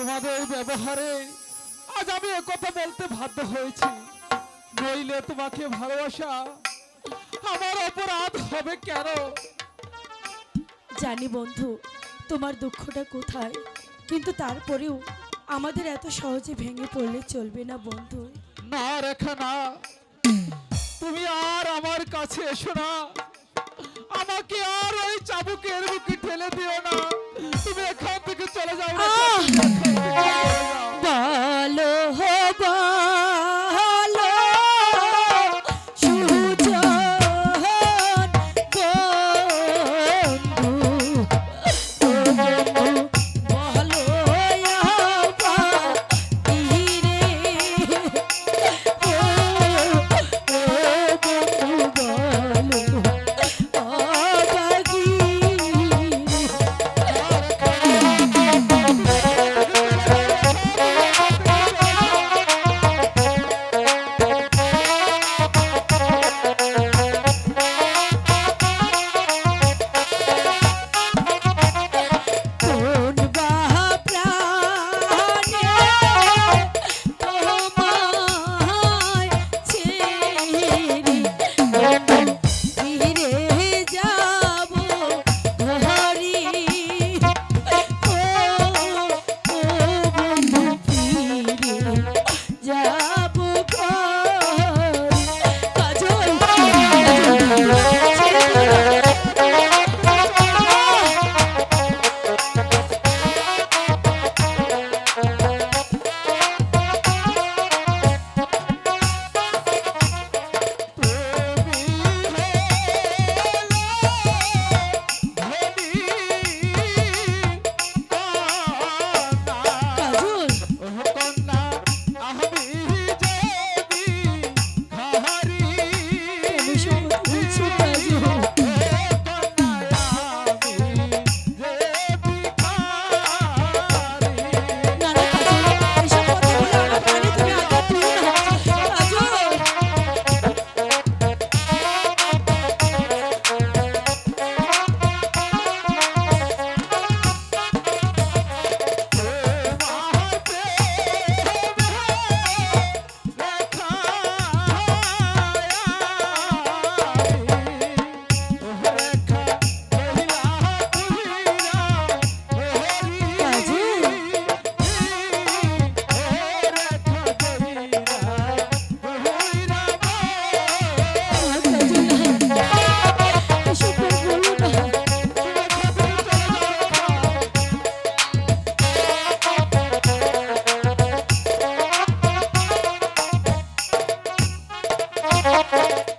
তোমাদের ব্যবহারে আজ আমি কথা বলতে বাধ্য হয়েছি। নইলে তোমাকে ভালোবাসা আমার অপরাধ হবে কেন? জানি বন্ধু তোমার দুঃখটা কোথায়? কিন্তু তারপরেও আমাদের এত সহজে ভেঙে পড়লে চলবে না বন্ধু। না রেখা না। তুমি আর আমার কাছে এসো না। আমাকে আর ওই চাবুকের মুখে ঠেলে দিও না। তুমি এখান থেকে চলে যাও রেখা। Yeah. Thank you.